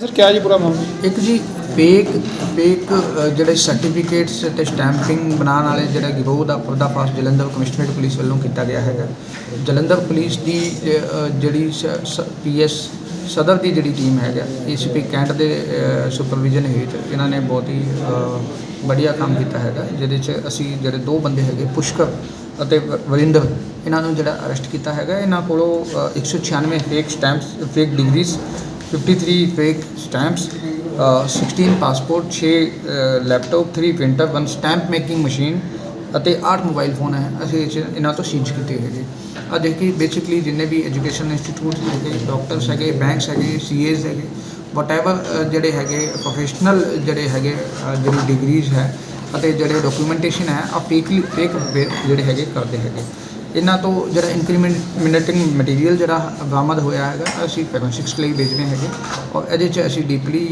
Sir ਕਿਆ ਜੀ ਪੂਰਾ ਮਾਮਲਾ? ਇੱਕ ਜੀ ਫੇਕ ਫੇਕ ਅ, ਜਿਹੜੇ ਸਰਟੀਫਿਕੇਟਸ ਤੇ ਸਟੈਂਪਿੰਗ ਬਣਾਉਣ ਵਾਲੇ ਜਿਹੜਾ ਗਿਰੋਹ ਦਾ ਪਰਦਾਫਾਸ਼ ਜਲੰਧਰ ਕਮਿਸ਼ਨਰੇਟ ਪੁਲਿਸ ਵੱਲੋਂ ਕੀਤਾ ਗਿਆ ਹੈਗਾ। ਜਲੰਧਰ ਪੁਲਿਸ ਦੀ ਅ, ਅ, ਜਿਹੜੀ ਪੀਐਸ ਸਦਰ ਦੀ ਜਿਹੜੀ ਟੀਮ ਹੈਗਾ ਏਸੀਪੀ ਕੈਂਟ ਦੇ ਸੁਪਰਵਿਜ਼ਨ ਹੇਠ ਇਹਨਾਂ ਨੇ ਬਹੁਤ ਹੀ ਅ, ਵਧੀਆ ਕੰਮ ਕੀਤਾ ਹੈਗਾ ਜਿਹਦੇ 'ਚ ਅਸੀਂ ਜਿਹੜੇ ਦੋ ਬੰਦੇ ਹੈਗੇ ਪੁਸ਼ਕਰ ਅਤੇ ਵ- ਵਰਿੰਦਰ ਇਹਨਾਂ ਨੂੰ ਜਿਹੜਾ ਅਰੈਸਟ ਕੀਤਾ ਹੈਗਾ ਇਹਨਾਂ ਕੋਲੋਂ ਅ, 196 fake stamps fake degrees 53 fake stamps 16 passport 6 laptop 3 printer 1 stamp making machine ਅਤੇ 8 ਮੋਬਾਈਲ ਫੋਨ ਹੈ। ਅਸੀਂ ਇਹ 'ਚ ਇਹਨਾਂ ਤੋਂ ਸੀਜ਼ ਕੀਤੇ ਹੈਗੇ। ਆ ਦੇਖੀ ਬੇਸਿਕਲੀ ਜਿੰਨੇ ਵੀ ਐਜੂਕੇਸ਼ਨ ਇੰਸਟੀਟਿਊਟ ਹੈਗੇ ਡਾਕਟਰਸ ਹੈਗੇ ਬੈਂਕਸ ਹੈਗੇ ਸੀਏਜ਼ ਹੈਗੇ ਵਟਐਵਰ ਜਿਹੜੇ ਹੈਗੇ ਪ੍ਰੋਫੈਸ਼ਨਲ ਜਿਹੜੇ ਹੈਗੇ ਜਿਹੜੀ ਡਿਗਰੀਜ਼ ਹੈ ਅਤੇ ਜਿਹੜੇ ਡਾਕੂਮੈਂਟੇਸ਼ਨ ਹੈ ਆ ਫੇਕਲੀ ਫੇਕ ਜਿਹੜੇ ਹੈਗੇ, ਕਰਦੇ ਹੈਗੇ। ਇਹਨਾਂ ਤੋਂ ਜਿਹੜਾ ਇਨਕਰੀਮੈਂਟਿੰਗ ਮਟੀਰੀਅਲ ਜਿਹੜਾ ਬਰਾਮਦ ਹੋਇਆ ਹੈਗਾ ਅਸੀਂ ਫੋਰੈਂਸਿਕਸ ਲਈ ਭੇਜਨੇ ਹੈਗੇ। ਔਰ ਇਹਦੇ 'ਚ ਅਸੀਂ ਡੀਪਲੀ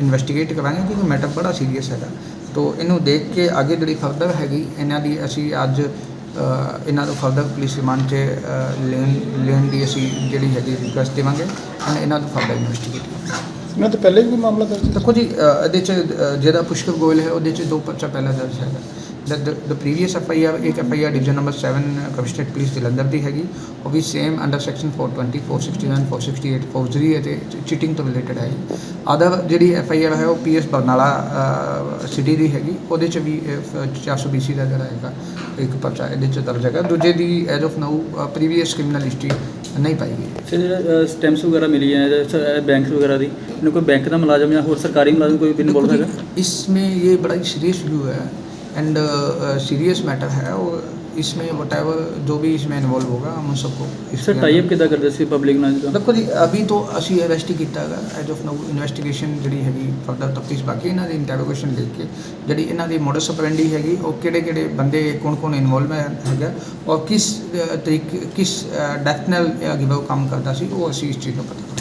ਇਨਵੈਸਟੀਗੇਟ ਕਰਾਂਗੇ ਕਿਉਂਕਿ ਮੈਟਰ ਬੜਾ ਸੀਰੀਅਸ ਹੈਗਾ। ਤੋਂ ਇਹਨੂੰ ਦੇਖ ਕੇ ਅੱਗੇ ਜਿਹੜੀ ਫਰਦਰ ਹੈਗੀ ਇਹਨਾਂ ਦੀ ਅਸੀਂ ਅੱਜ ਇਹਨਾਂ ਨੂੰ ਫਰਦਰ ਪੁਲਿਸ ਰਿਮਾਂਡ 'ਚ ਲੈਣ ਲੈਣ ਦੀ ਅਸੀਂ ਜਿਹੜੀ ਹੈਗੀ ਰਿਕੁਐਸਟ ਦੇਵਾਂਗੇ and ਇਹਨਾਂ ਨੂੰ ਫਰਦਰ ਇਨਵੈਸਟੀਗੇਟ ਇਹਨਾਂ ਤੋਂ ਪਹਿਲੇ ਵੀ ਮਾਮਲਾ ਦਰਜ? ਦੇਖੋ ਜੀ ਇਹਦੇ ਚ ਜਿਹੜਾ ਪੁਸ਼ਕਰ ਗੋਇਲ ਹੈ ਉਹਦੇ ਚ ਦੋ ਪਰਚਾ ਪਹਿਲਾਂ ਦਰਜ ਹੈਗਾ। the, the, the previous FIR ਇੱਕ R division number 7 commissionerate police Jalandhar ਦੀ ਹੈਗੀ ਉਹ ਵੀ ਸੇਮ ਅੰਡਰ ਸੈਕਸ਼ਨ 420 469 468 ਫੌਜਰੀ ਅਤੇ ਚੀਟਿੰਗ ਤੋਂ ਰਿਲੇਟਡ ਹੈ ਆਦਰ ਜਿਹੜੀ ਐੱਫ ਆਈ ਆਰ ਹੈ ਉਹ ਪੀਐਸ ਬਰਨਾਲਾ ਸਿਟੀ ਦੀ ਹੈਗੀ ਉਹਦੇ ਚ ਵੀ 400 BC ਦਾ ਜਿਹੜਾ ਹੈਗਾ ਇੱਕ ਪਰਚਾ ਇਹਦੇ ਚ ਦਰਜ ਹੈਗਾ ਦੂਜੇ ਦੀ as of now previous criminal history ਨਹੀਂ ਪਾਈ ਗਈ ਸਰ ਸਟੈਂਪਸ ਵਗੈਰਾ ਮਿਲੀ ਹੈ ਬੈਂਕ ਵਗੈਰਾ ਦੀ ਇਹਨੂੰ ਕੋਈ ਬੈਂਕ ਦਾ ਮੁਲਾਜ਼ਮ ਜਾਂ ਹੋਰ ਸਰਕਾਰੀ ਮੁਲਾਜ਼ਮ ਕੋਈ ਬਿਨ ਬੋਲਦਾ ਹੈਗਾ ਇਸ ਮੇ ਇਹ ਬੜਾ ਹੀ ਸੀਰੀਅਸ ਵਿਊ ਹੈ एंड सीरियस मैटर है और इसमें वट जो भी इसमें इन्वॉल्व होगा हम उन सबको इसके ਸਰ अंदर- ਟਾਈਪ ਕਿੱਦਾਂ ਕਰਦੇ ਸੀ ਪਬਲਿਕ ਨਾਲ ਜਿੱਦਾਂ ਦੇਖੋ ਜੀ ਅਭੀ ਤੋਂ ਅਸੀਂ ਅਰੈਸਟ ਹੀ ਕੀਤਾ ਹੈਗਾ ਐਜ ਆਫ ਨਾਊ ਇਨਵੈਸਟੀਗੇਸ਼ਨ ਜਿਹੜੀ ਹੈਗੀ ਫਰਦਰ ਤਫਤੀਸ਼ ਬਾਕੀ ਇਹਨਾਂ ਦੀ ਇੰਟਰੋਗੇਸ਼ਨ ਲੈ ਕੇ ਜਿਹੜੀ ਇਹਨਾਂ ਦੀ ਮੋਡਸ ਆਪਰੈਂਡੀ ਹੈਗੀ ਉਹ ਕਿਹੜੇ ਕਿਹੜੇ ਬੰਦੇ ਕੌਣ ਕੌਣ ਇਨਵੋਲਵ ਹੈਗਾ ਔਰ ਕਿਸ ਅ, ਤਰੀਕੇ ਕਿਸ ਡੈਥ ਨਾਲ ਗਿਵ ਕੰਮ ਕਰਦਾ ਸੀ ਉਹ ਅਸੀਂ ਇਸ ਚੀਜ਼ ਨੂੰ ਪਤਾ ਕਰਾਂਗੇ